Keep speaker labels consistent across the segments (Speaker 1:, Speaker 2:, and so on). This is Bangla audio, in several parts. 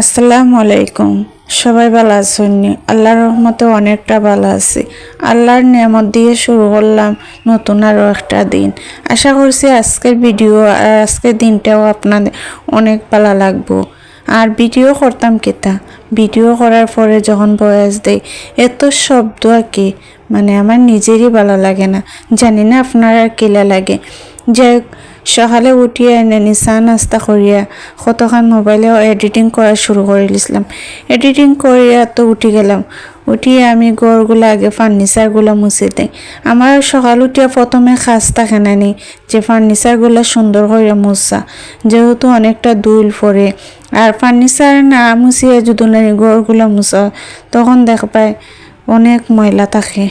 Speaker 1: আসসালামু আলাইকুম। সবাই ভালো আছেন? আল্লাহর রহমতে অনেকটা ভালো আছি। আল্লাহর নিয়ামত দিয়ে শুরু করলাম নতুন আরও একটা দিন। আশা করছি আজকের ভিডিও আর আজকের দিনটাও আপনাদের অনেক ভালো লাগবো। আর ভিডিও করতাম কেতা? ভিডিও করার পরে যখন বয়স দেয় এত শব্দ আর কি মানে আমার নিজেরই ভালো লাগে না। জানি না আপনার কেলা লাগে। যে সকালে উঠিয়ে এনে নিচা নাস্তা করিয়া কতক্ষণ মোবাইলেও এডিটিং করা শুরু করে দিয়েছিলাম এডিটিং করিয়া তো উঠি গেলাম। উঠিয়ে আমি গড়গুলো আগে ফার্নিচারগুলো মুছে দিই আমার সকাল উঠিয়া প্রথমে খাস থাকে না যে ফার্নিচারগুলো সুন্দর করে মুছা যেহেতু অনেকটা দুল পরে আর ফার্নিচার না মুছিয়ে যদি গড়গুলো মুছা তখন দেখ পায় অনেক ময়লা থাকে।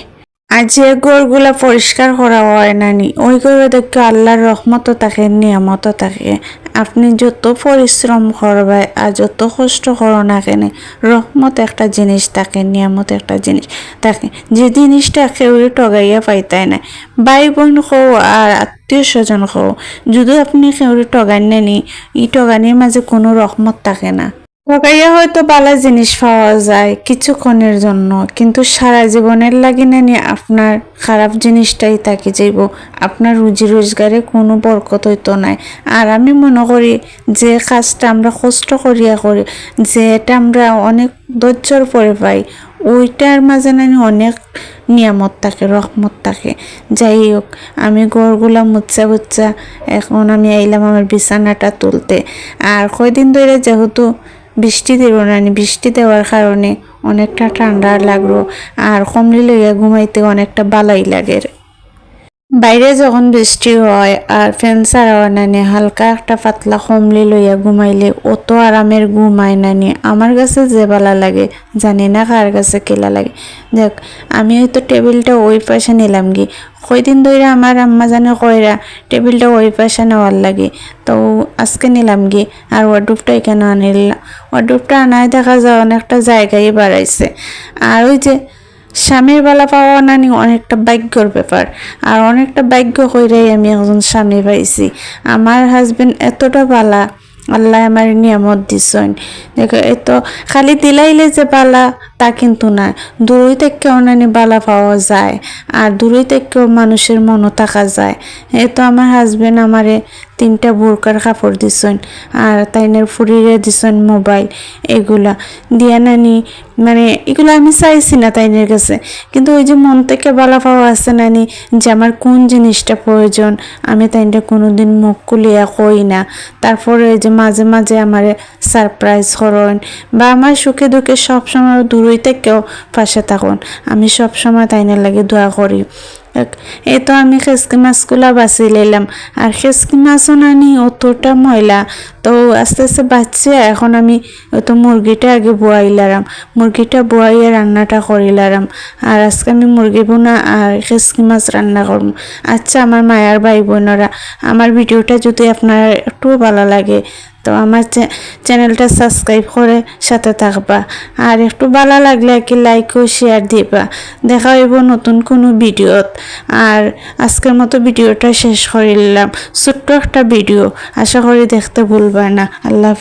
Speaker 1: আর যে গড়গুলা পরিষ্কার করা হয় নানি ওই গড়ে দেখে আল্লাহর রহমতও থাকে, নিয়ামতও থাকে। আপনি যত পরিশ্রম করবে আর যত কষ্ট করো না কেন, রহমত একটা জিনিস থাকে, নিয়ামত একটা জিনিস থাকে। যে জিনিসটা কেউরে টগাইয়া পাইতাই না। ভাই বোন কও আর আত্মীয় স্বজন কও যদি আপনি কেউরে টগান নেনি ই টগানির মাঝে কোনো রহমত থাকে না। ঠকাইয়া হয়তো বালা জিনিস পাওয়া যায় কিছুক্ষণের জন্য, কিন্তু সারা জীবনের লাগি না নিয়ে আপনার খারাপ জিনিসটাই তাকে যাইব। আপনার রুজি রোজগারে কোনো বরকত হইতো নাই। আর আমি মনে করি যে কাজটা আমরা কষ্ট করিয়া করি, যে এটা আমরা অনেক ধৈর্যর পরে পাই, ওইটার মাঝে নানি অনেক নিয়ামত থাকে, রহমত থাকে। যাই হোক, আমি গড়গুলা মুচ্ছা বুচ্ছা, এখন আমি আইলাম আমার বিছানাটা তুলতে। আর কয়দিন ধরে যেহেতু বৃষ্টি দেব না বৃষ্টি দেওয়ার কারণে অনেকটা ঠান্ডা লাগল। আর কমলি লইয়া ঘুমাইতে অনেকটা বালাই লাগে। বাইরে যখন বৃষ্টি হয় আর ফ্যান ছাড়াও নানি হালকা একটা পাতলা কমলি লইয়া ঘুমাইলে অত আরামের ঘুমায় নানি। আমার কাছে যে ভালো লাগে, জানি না কার কাছে কেলা লাগে। দেখ, আমি হয়তো টেবিলটা ওই পাশে নিলাম কি কয়দিন ধরে আমার আম্মা জানে কয়রা টেবিলটা ওই পাশে নেওয়ার লাগে। তো আজকে নিলাম কি আর ওয়ার্ডরোবটা এখানে আনিলাম ওয়ার্ডরোবটা আনায় দেখা যায় অনেকটা জায়গায় বাড়াইছে। আর ওই যে স্বামীর বেলা পাওয়া নানি অনেকটা ভাগ্যর ব্যাপার। আর অনেকটা ভাগ্য কইরাই আমি একজন স্বামী পাইছি। আমার হাজবেন্ড এতটা বালা আল্লাহ আমার নিয়ামত দিছেন। দেখো এত খালি দিলাইলে যে বালা তা কিন্তু না। দূরই থেকেও নানি বালা পাওয়া যায়, আর দূরই থেকেও মানুষের মনও থাকা যায়। এ তো আমার হাজবেন্ড আমারে তিনটা বোরকার কাপড় দিছেন আর তাইনের ফুরিরে দিছেন মোবাইল, এগুলা। দিয়া নানি মানে এগুলো আমি চাইছি না তাইনের কাছে। কিন্তু ওই যে মন থেকে বালা পাওয়া আছে নানি যে আমার কোন জিনিসটা প্রয়োজন, আমি তাইনটা কোনোদিন মুখ কুলিয়া কই না। তারপরে যে মাঝে মাঝে আমারে সারপ্রাইজ করেন বা আমার সুখে দুঃখে সবসময় দূরই থেকেও পাশে থাকুন। আমি সবসময় তাইনের লাগে দোয়া করি। এই তো আমি খেসকি মাছগুলা বাছি লাইলাম। আর খেসকি মাছও নানি অতটা ময়লা। তো আস্তে আস্তে বাচ্চা, এখন আমি তো মুরগিটা আগে বোয়াইলাম মুরগিটা বোয়াইয়ে রান্নাটা করিলাম আর আজকে আমি মুরগি বোনা আর খেসকি মাছ রান্না করব। আচ্ছা আমার মায়ার ভাই বোনেরা আমার ভিডিওটা যদি আপনার একটু ভালো লাগে তো আমার চ্যানেলটা সাবস্ক্রাইব করে সাথে থাকবা। আর একটু ভালো লাগলে কি লাইক ও শেয়ার দিবা। দেখা হইব নতুন কোনো ভিডিওত আর আজকের মতো ভিডিওটা শেষ করিলাম ছোট্ট একটা ভিডিও আশা করি দেখতে ভুলবা না। আল্লাহ।